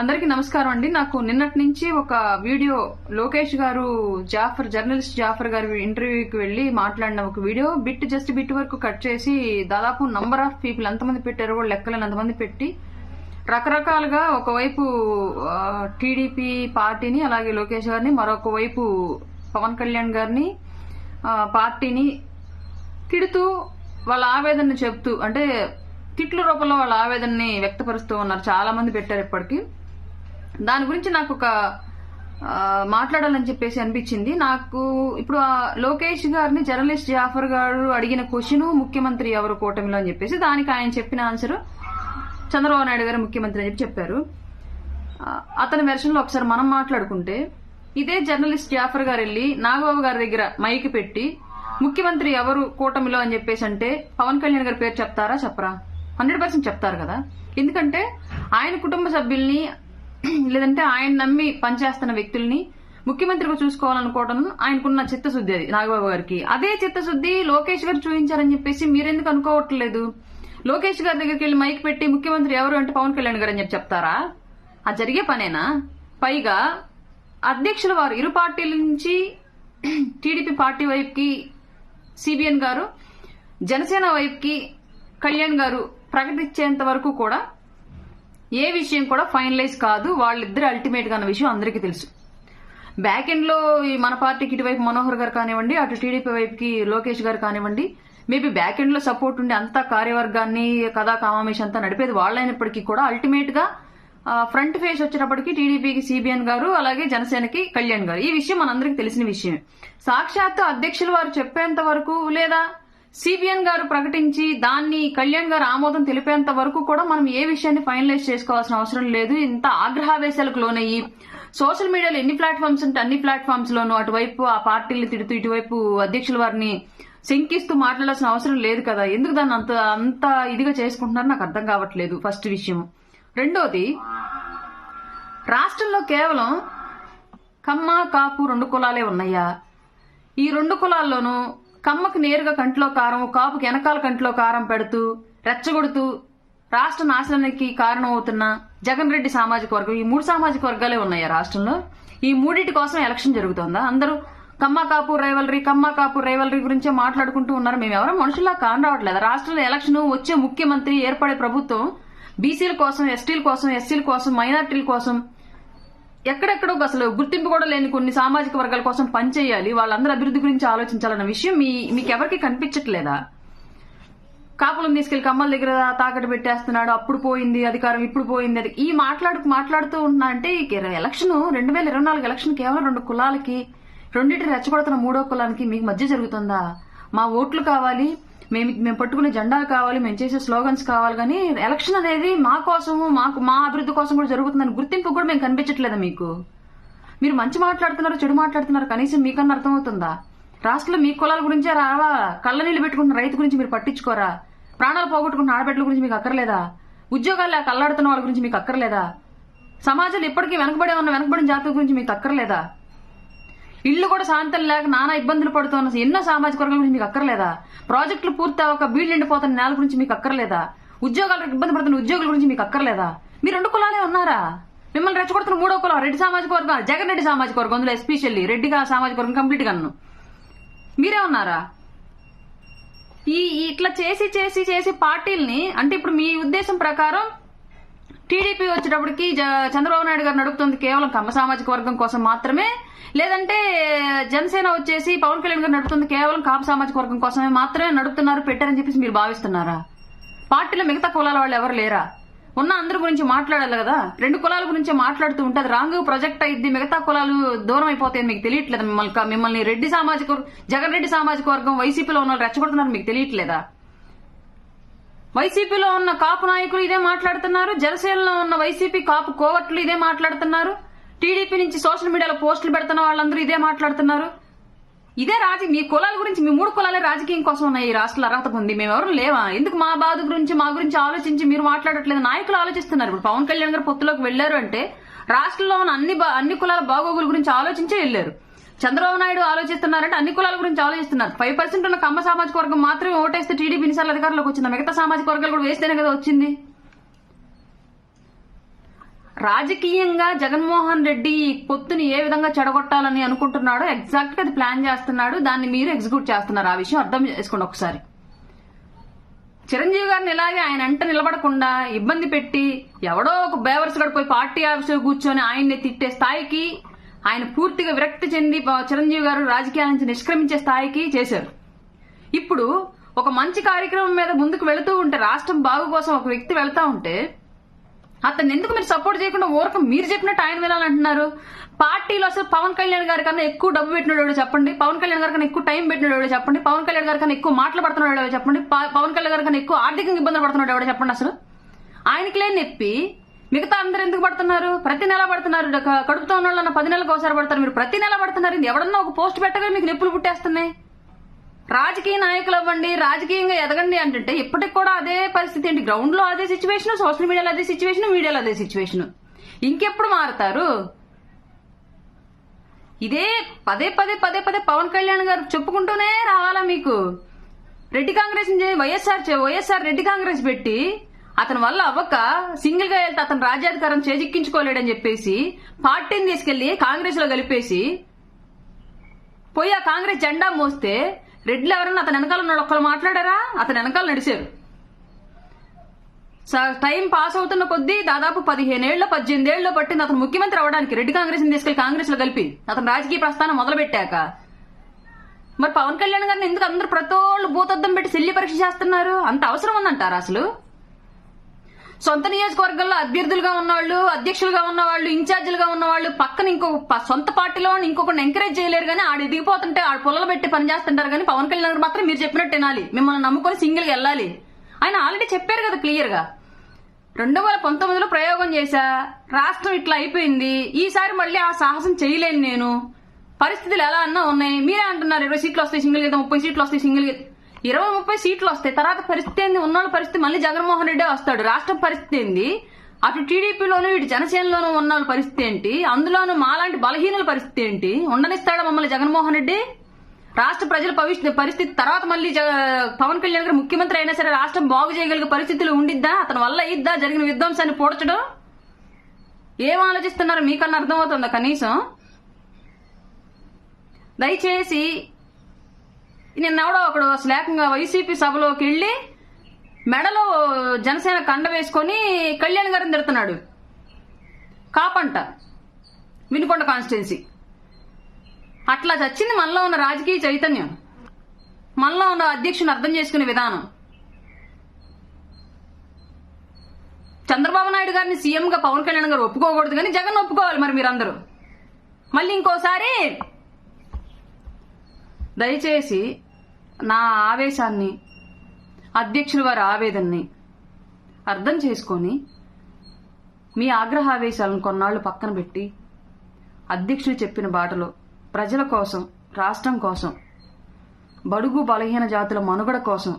అందరికీ నమస్కారం అండి. నాకు నిన్నటి నుంచి ఒక వీడియో లోకేష్ గారు జాఫర్ జర్నలిస్ట్ జాఫర్ గారు ఇంటర్వ్యూకి వెళ్ళి మాట్లాడిన ఒక వీడియో. బిట్ జస్ట్ బిట్ వరకు కట్ చేసి దాదాపు నంబర్ ఆఫ్ పీపుల్ ఎంతమంది పెట్టారో కూడా లెక్కలను ఎంతమంది పెట్టి రకరకాలుగా ఒకవైపు టీడీపీ పార్టీని అలాగే లోకేష్ గారిని మరొక వైపు పవన్ కళ్యాణ్ గారిని పార్టీని తిడుతూ వాళ్ళ ఆవేదనని చెప్తూ అంటే తిట్ల రూపంలో వాళ్ళ ఆవేదనని వ్యక్తపరుస్తూ ఉన్నారు. చాలా మంది పెట్టారు ఇప్పటికీ. దాని గురించి నాకు ఒక మాట్లాడాలని చెప్పేసి అనిపించింది. నాకు ఇప్పుడు లోకేష్ గారిని జర్నలిస్ట్ జాఫర్ గారు అడిగిన క్వశ్చన్ ముఖ్యమంత్రి ఎవరు కూటమిలో అని చెప్పేసి దానికి ఆయన చెప్పిన ఆన్సర్ చంద్రబాబు నాయుడు గారు ముఖ్యమంత్రి అని చెప్పి చెప్పారు. అతని వెర్షన్లో ఒకసారి మనం మాట్లాడుకుంటే ఇదే జర్నలిస్ట్ జాఫర్ గారు వెళ్ళి నాగబాబు గారి దగ్గర మైక్ పెట్టి ముఖ్యమంత్రి ఎవరు కూటమిలో అని చెప్పేసి అంటే పవన్ కళ్యాణ్ గారి పేరు చెప్తారా చెప్పరా? హండ్రెడ్ పర్సెంట్ చెప్తారు కదా. ఎందుకంటే ఆయన కుటుంబ సభ్యుల్ని లేదంటే ఆయన నమ్మి పనిచేస్తున్న వ్యక్తుల్ని ముఖ్యమంత్రిగా చూసుకోవాలనుకోవడం ఆయనకున్న చిత్తశుద్ధి అది నాగబాబు గారికి. అదే చిత్తశుద్ధి లోకేష్ గారు చూపించారని చెప్పేసి మీరెందుకు అనుకోవట్లేదు? లోకేష్ గారి దగ్గరికి వెళ్ళి మైక్ పెట్టి ముఖ్యమంత్రి ఎవరు అంటే పవన్ కళ్యాణ్ గారు అని చెప్పి చెప్తారా? అది జరిగే పనేనా? పైగా అధ్యక్షుల వారు ఇరు పార్టీల నుంచి టీడీపీ పార్టీ వైపుకి సిబిఎన్ గారు జనసేన వైపుకి కళ్యాణ్ గారు ప్రకటించేంత వరకు కూడా ఏ విషయం కూడా ఫైనలైజ్ కాదు వాళ్ళిద్దరు అల్టిమేట్గా అన్న విషయం అందరికీ తెలుసు. బ్యాక్ ఎండ్లో ఈ మన పార్టీకి ఇటువైపు మనోహర్ గారు కానివ్వండి అటు టీడీపీ వైపుకి లోకేష్ గారు కానివ్వండి మేబీ బ్యాక్ ఎండ్లో సపోర్ట్ ఉండి అంతా కార్యవర్గాన్ని కథా కామామేషన్ అంతా నడిపేది వాళ్ళైనప్పటికీ కూడా అల్టిమేట్గా ఫ్రంట్ ఫేస్ వచ్చినప్పటికీ టీడీపీకి సిబిఎన్ గారు అలాగే జనసేనకి కళ్యాణ్ గారు. ఈ విషయం మనందరికీ తెలిసిన విషయమే. సాక్షాత్తు అధ్యక్షుల వారు చెప్పేంత వరకు లేదా సిబిఎన్ గారు ప్రకటించి దాన్ని కళ్యాణ్ గారు ఆమోదం తెలిపేంత వరకు కూడా మనం ఏ విషయాన్ని ఫైనలైజ్ చేసుకోవాల్సిన అవసరం లేదు. ఇంత ఆగ్రహావేశాలకు లోనయ్యి సోషల్ మీడియాలో ఎన్ని ప్లాట్ఫామ్స్ ఉంటే అన్ని ప్లాట్ఫామ్స్ లోనూ అటువైపు ఆ పార్టీలు తిడుతూ ఇటువైపు అధ్యక్షుల వారిని శంకిస్తూ మాట్లాడాల్సిన అవసరం లేదు కదా. ఎందుకు దాన్ని అంత అంత ఇదిగా చేసుకుంటున్నారు? నాకు అర్థం కావట్లేదు ఫస్ట్ విషయం. రెండోది రాష్ట్రంలో కేవలం కమ్మ కాపు రెండు కులాలే ఉన్నాయా? ఈ రెండు కులాల్లోనూ కమ్మకు నేరుగా కంట్లో కారం కాపుకి వెనకాల కంట్లో కారం పెడుతూ రెచ్చగొడుతూ రాష్ట్ర నాశనానికి కారణమవుతున్న జగన్ రెడ్డి సామాజిక వర్గం. ఈ మూడు సామాజిక వర్గాలే ఉన్నాయా రాష్ట్రంలో? ఈ మూడింటి కోసం ఎలక్షన్ జరుగుతోందా? అందరూ కమ్మా కాపు రైవలరీ కమ్మా కాపు రైవలరీ గురించే మాట్లాడుకుంటూ ఉన్నారు. మేము ఎవరో మనుషుల్లా కాని రావట్లేదు? రాష్ట్రంలో ఎలక్షన్ వచ్చే ముఖ్యమంత్రి ఏర్పడే ప్రభుత్వం బీసీల కోసం ఎస్టీల కోసం ఎస్సీల కోసం మైనార్టీల కోసం ఎక్కడెక్కడో అసలు గుర్తింపు కూడా లేని కొన్ని సామాజిక వర్గాల కోసం పనిచేయాలి వాళ్ళందరూ అభివృద్ధి గురించి ఆలోచించాలన్న విషయం మీ మీకు ఎవరికి కనిపించట్లేదా? కాపులను తీసుకెళ్ళి కమ్మల దగ్గర తాకట్టు పెట్టేస్తున్నాడు అప్పుడు పోయింది అధికారం ఇప్పుడు పోయింది అది. ఈ మాట్లాడు మాట్లాడుతూ ఉన్నా అంటే ఎలక్షన్ రెండు వేల ఇరవై నాలుగు ఎలక్షన్ కేవలం రెండు కులాలకి రెండింటిని రెచ్చగొడుతున్న మూడో కులానికి మీకు మధ్య జరుగుతుందా? మా ఓట్లు కావాలి మేము మేము పట్టుకునే జెండాలు కావాలి మేము చేసే స్లోగన్స్ కావాలి కానీ ఎలక్షన్ అనేది మా కోసము మాకు మా అభివృద్ధి కోసం కూడా జరుగుతుందని గుర్తింపు కూడా మేము కనిపించట్లేదా మీకు? మీరు మంచి మాట్లాడుతున్నారు చెడు మాట్లాడుతున్నారు కనీసం మీకన్నా అర్థమవుతుందా? రాష్ట్రంలో మీ కులాల గురించే రావా? కళ్ళ నీళ్ళు పెట్టుకుంటున్న రైతు గురించి మీరు పట్టించుకోరా? ప్రాణాలు పోగొట్టుకున్న ఆడబిడ్డల గురించి మీకు అక్కర్లేదా? ఉద్యోగాలు లేక వాళ్ళ గురించి మీకు అక్కర్లేదా? సమాజంలో ఇప్పటికీ వెనకబడే ఉన్న వెనకబడిన జాతుల గురించి మీకు అక్కర్లేదా? ఇల్లు కూడా శాంతం లేక నానా ఇబ్బందులు పడుతున్న ఎన్నో సామాజిక వర్గాల గురించి మీకు అక్కర్లేదా? ప్రాజెక్టులు పూర్తి అవ్వక బీళ్ళు ఎండిపోతున్న నేల గురించి మీకు అక్కర్లేదా? ఉద్యోగాలకు ఇబ్బంది పడుతున్న ఉద్యోగుల గురించి మీకు అక్కర్లేదా? మీరు రెండు కులాలే ఉన్నారా? మిమ్మల్ని రెచ్చగొడుతున్న మూడో కులం రెడ్డి సామాజిక వర్గం జగన్ రెడ్డి సామాజిక వర్గం అందులో ఎస్పెషల్లీ రెడ్డిగా సామాజిక వర్గం కంప్లీట్ గాను మీరే ఉన్నారా? ఈ ఈ ఇట్లా చేసి చేసి చేసి పార్టీల్ని అంటే ఇప్పుడు మీ ఉద్దేశం ప్రకారం టీడీపీ వచ్చేటప్పటికి జ- చంద్రబాబు నాయుడు గారు నడుపుతుంది కేవలం కమ్మ సామాజిక వర్గం కోసం మాత్రమే? లేదంటే జనసేన వచ్చేసి పవన్ కళ్యాణ్ గారు నడుపుతుంది కేవలం కాపు సామాజిక వర్గం కోసమే మాత్రమే నడుపుతున్నారు పెట్టారని చెప్పేసి మీరు భావిస్తున్నారా? పార్టీలో మిగతా కులాల వాళ్ళు ఎవరు లేరా? ఉన్న అందరి గురించి మాట్లాడాలి కదా? రెండు కులాల గురించి మాట్లాడుతూ ఉంటే అది రాంగ్ ప్రొజెక్ట్ అయింది మిగతా కులాలు దూరం అయిపోతాయి మీకు తెలియట్లేదు? మిమ్మల్ని మిమ్మల్ని రెడ్డి సామాజిక వర్గం- జగన్ రెడ్డి సామాజిక వర్గం వైసీపీలో ఉన్న వాళ్ళు రెచ్చగొడుతున్నారు మీకు తెలియట్లేదా? వైసీపీలో ఉన్న కాపు నాయకులు ఇదే మాట్లాడుతున్నారు. జనసేనలో ఉన్న వైసీపీ కాపు కోవట్లు ఇదే మాట్లాడుతున్నారు. టీడీపీ నుంచి సోషల్ మీడియాలో పోస్టులు పెడుతున్న వాళ్ళందరూ ఇదే మాట్లాడుతున్నారు. ఇదే రాజ మీ కులాల గురించి మీ మూడు కులాలే రాజకీయం కోసం ఉన్నాయి ఈ రాష్ట్రాల అర్హత పొంది. మేము లేవా? ఎందుకు మా బాధ గురించి మా గురించి ఆలోచించి మీరు మాట్లాడట్లేదు? నాయకులు ఆలోచిస్తున్నారు. ఇప్పుడు పవన్ కళ్యాణ్ గారు పొత్తులోకి వెళ్ళారు అంటే రాష్ట్రంలో ఉన్న అన్ని బా- అన్ని కులాల బాగోగుల గురించి ఆలోచించే వెళ్ళారు చంద్రబాబు నాయుడు ఆలోచిస్తున్నారంటే అన్ని కులాల గురించి ఆలోచిస్తున్నారు. ఫైవ్ పర్సెంట్ ఉన్న కమ్మ సామాజిక వర్గం మాత్రమే ఓటేస్తే టీడీపీ ఎన్నిసార్లు అధికారంలోకి వచ్చిందా. మిగతా సామాజిక వర్గాలు కూడా వేస్తేనే కదా వచ్చింది. రాజకీయంగా జగన్మోహన్ రెడ్డి ఈ పొత్తుని ఏ విధంగా చెడగొట్టాలని అనుకుంటున్నాడో ఎగ్జాక్ట్గా అది ప్లాన్ చేస్తున్నాడు. దాన్ని మీరు ఎగ్జిక్యూట్ చేస్తున్నారు. ఆ విషయం అర్థం చేసుకోండి ఒకసారి. చిరంజీవి గారిని ఇలాగే ఆయన అంట నిలబడకుండా ఇబ్బంది పెట్టి ఎవడో ఒక బేవర్స్ గడిపోయి పార్టీ ఆఫీసులో కూర్చొని ఆయన్ని తిట్టే స్థాయికి ఆయన పూర్తిగా విరక్తి చెంది చిరంజీవి గారు రాజకీయాల నుంచి నిష్క్రమించే స్థాయికి చేశారు. ఇప్పుడు ఒక మంచి కార్యక్రమం మీద ముందుకు వెళుతూ ఉంటే రాష్ట్రం బాగు కోసం ఒక వ్యక్తి వెళ్తా ఉంటే అతన్ని ఎందుకు మీరు సపోర్ట్ చేయకుండా ఊరక మీరు చెప్పినట్టు ఆయన వినాలంటున్నారు? పార్టీలో అసలు పవన్ కళ్యాణ్ గారి కన్నా ఎక్కువ డబ్బు పెట్టినోడు చెప్పండి. పవన్ కళ్యాణ్ గారి కన్నా ఎక్కువ టైం పెట్టినోడు చెప్పండి. పవన్ కళ్యాణ్ గారి కన్నా ఎక్కువ మాటలు పడుతున్నాడు చెప్పండి. పవన్ కళ్యాణ్ గారి కన్నా ఎక్కువ ఆర్థికంగా ఇబ్బందులు పడుతున్నాడు చెప్పండి అసలు. ఆయనకి లేని నొప్పి మిగతా అందరు ఎందుకు పడుతున్నారు? ప్రతి నెల పడుతున్నారు. కడుపుతో ఉన్న వాళ్ళన్న పది నెలలకు ఒకసారి పడతారు. మీరు ప్రతి నెల పడుతున్నారు. ఎవడన్నా ఒక పోస్ట్ పెట్టగా మీకు నొప్పులు పుట్టేస్తున్నాయి. రాజకీయ నాయకులు అవ్వండి రాజకీయంగా ఎదగండి అంటే ఇప్పటికి కూడా అదే పరిస్థితి ఏంటి? గ్రౌండ్లో అదే సిచ్యువేషన్ సోషల్ మీడియాలో అదే సిచ్యువేషన్ మీడియాలో అదే సిచ్యువేషన్ ఇంకెప్పుడు మారుతారు? ఇదే పదే పదే పదే పదే పవన్ కళ్యాణ్ గారు చెప్పుకుంటూనే రావాలా మీకు? రెడ్డి కాంగ్రెస్ వైఎస్ఆర్ వైఎస్ఆర్ రెడ్డి కాంగ్రెస్ పెట్టి అతని వల్ల అవ్వక సింగిల్గా వెళ్తే అతను రాజ్యాధికారం చేజిక్కించుకోలేడని చెప్పేసి పార్టీని తీసుకెళ్ళి కాంగ్రెస్లో కలిపేసి పోయి ఆ కాంగ్రెస్ జెండా మోస్తే రెడ్లు ఎవరన్నా అతని వెనకాల ఉన్నాడు ఒక్కరు మాట్లాడారా? అతని వెనకాల నడిచారు. టైం పాస్ అవుతున్న కొద్దీ దాదాపు పదిహేనేళ్ళ పద్దెనిమిదేళ్ళు పట్టింది అతను ముఖ్యమంత్రి అవడానికి రెడ్డి కాంగ్రెస్ తీసుకెళ్ళి కాంగ్రెస్లో కలిపి అతను రాజకీయ ప్రస్థానం మొదలు పెట్టాక మరి పవన్ కళ్యాణ్ గారిని ఎందుకు అందరు ప్రతోళ్ళు భూతద్దం పెట్టి శల్య పరీక్ష చేస్తున్నారు? అంత అవసరం ఉందంటారా అసలు? సొంత నియోజకవర్గంలో అభ్యర్థులుగా ఉన్నవాళ్ళు అధ్యక్షులుగా ఉన్నవాళ్ళు ఇన్ఛార్జీలుగా ఉన్నవాళ్ళు పక్కన ఇంకో సొంత పార్టీలో ఇంకొకటి ఎంకరేజ్ చేయలేరు కానీ ఆడు దిగిపోతుంటే ఆడు పొలలు పెట్టి పని చేస్తుంటారు కానీ పవన్ కళ్యాణ్ గారు మాత్రం మీరు చెప్పినట్టు వినాలి. మిమ్మల్ని నమ్ముకొని సింగిల్గా వెళ్ళాలి. ఆయన ఆల్రెడీ చెప్పారు కదా క్లియర్గా. రెండు వేల పంతొమ్మిదిలో ప్రయోగం చేశా. రాష్ట్రం ఇట్లా అయిపోయింది. ఈసారి మళ్ళీ ఆ సాహసం చేయలేను నేను. పరిస్థితులు ఎలా అన్నా ఉన్నాయి. మీరే అంటున్నారు ఇరవై సీట్లు వస్తాయి సింగిల్ గీతం ముప్పై సీట్లు వస్తాయి సింగిల్ గీతం ఇరవై ముప్పై సీట్లు వస్తాయి. తర్వాత పరిస్థితి ఏంది? ఉన్నోళ్ళ పరిస్థితి మళ్ళీ జగన్మోహన్ రెడ్డి వస్తాడు. రాష్ట్రం పరిస్థితి ఏంది? అటు టీడీపీలోను ఇటు జనసేనలోనూ ఉన్న వాళ్ళ పరిస్థితి ఏంటి? అందులోను మాలాంటి బలహీనుల పరిస్థితి ఏంటి? ఉండనిస్తాడా మమ్మల్ని జగన్మోహన్ రెడ్డి? రాష్ట్ర ప్రజల భవిష్యత్ పరిస్థితి తర్వాత మళ్ళీ జగ- పవన్ కళ్యాణ్ గారు ముఖ్యమంత్రి అయినా సరే రాష్ట్రం బాగు చేయగలిగే పరిస్థితులు ఉండిద్దా? అతని వల్ల ఇద్దా జరిగిన విధ్వంసాన్ని పోడ్చడం? ఏం ఆలోచిస్తున్నారో? మీకన్నా అర్థమవుతుందా కనీసం? దయచేసి నిన్నెవడో ఒకడు శ్లేకంగా వైసీపీ సభలోకి వెళ్ళి మెడలో జనసేన కండ వేసుకొని కళ్యాణ్ గారిని తిడుతున్నాడు. కాపంట. వినుకొండ కాన్స్టిట్యున్సీ. అట్లా చచ్చింది మనలో ఉన్న రాజకీయ చైతన్యం. మనలో ఉన్న అధ్యక్షుని అర్థం చేసుకునే విధానం. చంద్రబాబు నాయుడు గారిని సీఎంగా పవన్ కళ్యాణ్ గారు ఒప్పుకోకూడదు కానీ జగన్ ఒప్పుకోవాలి మరి మీరందరూ. మళ్ళీ ఇంకోసారి దయచేసి నా ఆవేశాన్ని అధ్యక్షుల వారి ఆవేదనని అర్థం చేసుకొని మీ ఆగ్రహావేశాలను కొన్నాళ్ళు పక్కన పెట్టి అధ్యక్షుడు చెప్పిన బాటలో ప్రజల కోసం రాష్ట్రం కోసం బడుగు బలహీన జాతుల మనుగడ కోసం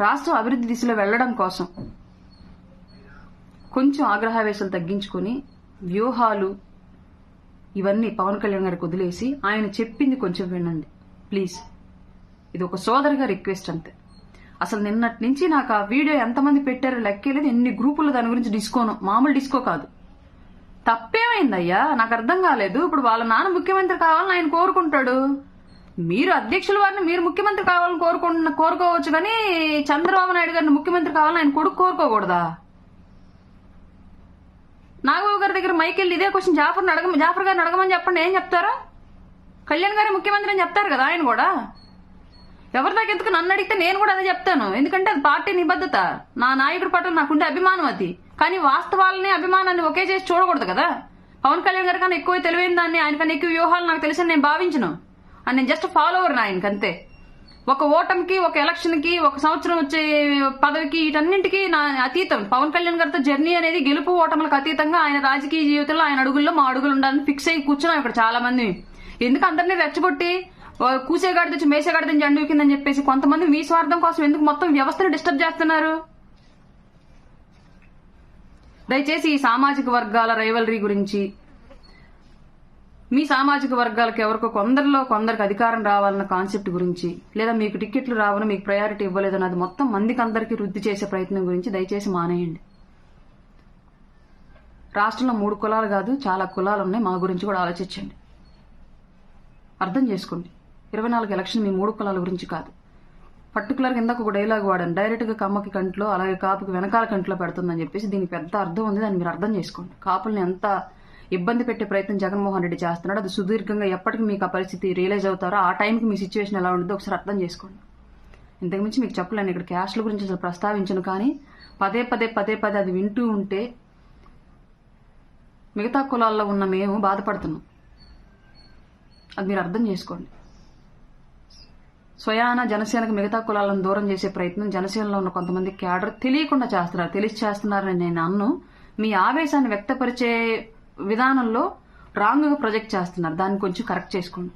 రాష్ట్రం అభివృద్ధి దిశలో వెళ్ళడం కోసం కొంచెం ఆగ్రహావేశాలు తగ్గించుకొని వ్యూహాలు ఇవన్నీ పవన్ కళ్యాణ్ గారికి వదిలేసి ఆయన చెప్పింది కొంచెం వినండి. ప్లీజ్. ఇది ఒక సోదరిగా రిక్వెస్ట్ అంతే. అసలు నిన్నటి నుంచి నాకు ఆ వీడియో ఎంతమంది పెట్టారో లెక్కలేదు. ఎన్ని గ్రూపులు దాని గురించి డిస్కోను. మామూలు డిస్కో కాదు. తప్పేమైందయ్యా? నాకు అర్థం కాలేదు. ఇప్పుడు వాళ్ళ నాన్న ముఖ్యమంత్రి కావాలని ఆయన కోరుకుంటాడు. మీరు అధ్యక్షుల వారిని మీరు ముఖ్యమంత్రి కావాలని కోరుకుంటున్న కోరుకోవచ్చు కానీ చంద్రబాబు నాయుడు గారిని ముఖ్యమంత్రి కావాలని ఆయన కొడుకు కోరుకోకూడదా? నాగబాబు గారి దగ్గర మైకెళ్ళి ఇదే క్వశ్చన్ జాఫర్ అడగ జాఫర్ గారిని అడగమని చెప్పండి. ఏం చెప్తారా? కళ్యాణ్ గారి ముఖ్యమంత్రి అని చెప్తారు కదా ఆయన కూడా. ఎవరి దాకా ఎందుకు నన్ను అడిగితే నేను కూడా అదే చెప్తాను? ఎందుకంటే అది పార్టీ నిబద్ధత. నా నాయకుడి పట్ల నాకుండే అభిమానం అది. కానీ వాస్తవాలని అభిమానాన్ని ఒకే చేసి చూడకూడదు కదా? పవన్ కళ్యాణ్ గారి కన్నా ఎక్కువ తెలివైన దాన్ని ఆయన కన్నా ఎక్కువ వ్యూహాలు నాకు తెలిసి నేను భావించను. అని నేను జస్ట్ ఫాలోవర్ ఆయనకి అంతే. ఒక ఓటమికి ఒక ఎలక్షన్కి ఒక సంవత్సరం వచ్చే పదవికి వీటన్నింటికి నా అతీతం. పవన్ కళ్యాణ్ గారితో జర్నీ అనేది గెలుపు ఓటములకు అతీతంగా ఆయన రాజకీయ జీవితంలో ఆయన అడుగుల్లో మా అడుగులు ఉండాలని ఫిక్స్ అయ్యి కూర్చున్నాం ఇక్కడ చాలా మంది ఎందుకు అందరినీ రెచ్చగొట్టి కూసేగాడి తెచ్చి మేసేగాడి తెచ్చి జెండు కిందని చెప్పేసి కొంతమంది మీ స్వార్థం కోసం ఎందుకు మొత్తం వ్యవస్థను డిస్టర్బ్ చేస్తున్నారు? దయచేసి ఈ సామాజిక వర్గాల రైవలరీ గురించి మీ సామాజిక వర్గాలకు ఎవరికో కొందరిలో కొందరికి అధికారం రావాలన్న కాన్సెప్ట్ గురించి లేదా మీకు టికెట్లు రావని మీకు ప్రయారిటీ ఇవ్వలేదని అది మొత్తం మందికి అందరికీ వృద్ధి చేసే ప్రయత్నం గురించి దయచేసి మానేయండి. రాష్ట్రంలో మూడు కులాలు కాదు చాలా కులాలు ఉన్నాయి. మా గురించి కూడా ఆలోచించండి. అర్థం చేసుకోండి. ఇరవై నాలుగు ఎలక్షన్ మీ మూడు కులాల గురించి కాదు. పర్టికులర్గా ఇందాక ఒక డైలాగ్ వాడాను. డైరెక్ట్గా కమ్మకి కంట్లో అలాగే కాపుకి వెనకాల కంట్లో పెడుతుందని చెప్పేసి దీనికి పెద్ద అర్థం ఉంది. దాన్ని మీరు అర్థం చేసుకోండి. కాపుల్ని ఎంత ఇబ్బంది పెట్టే ప్రయత్నం జగన్మోహన్ రెడ్డి చేస్తున్నాడు అది సుదీర్ఘంగా ఎప్పటికి మీకు ఆ పరిస్థితి రియలైజ్ అవుతారో ఆ టైంకి మీ సిచ్యువేషన్ ఎలా ఉంటుందో ఒకసారి అర్థం చేసుకోండి. ఇంతకుమించి మీకు చెప్పలేను. ఇక్కడ క్యాస్ట్ల గురించి అసలు ప్రస్తావించను కానీ పదే పదే పదే పదే అది వింటూ ఉంటే మిగతా కులాల్లో ఉన్న మేము బాధపడుతున్నాం. అది మీరు అర్థం చేసుకోండి. స్వయాన జనసేనకు మిగతా కులాలను దూరం చేసే ప్రయత్నం జనసేనలో ఉన్న కొంతమంది క్యాడర్ తెలియకుండా చేస్తున్నారు తెలిసి చేస్తున్నారని నేను అన్ను. మీ ఆవేశాన్ని వ్యక్తపరిచే విధానంలో రాంగ్గా ప్రొజెక్ట్ చేస్తున్నారు. దాన్ని కొంచెం కరెక్ట్ చేసుకోండి.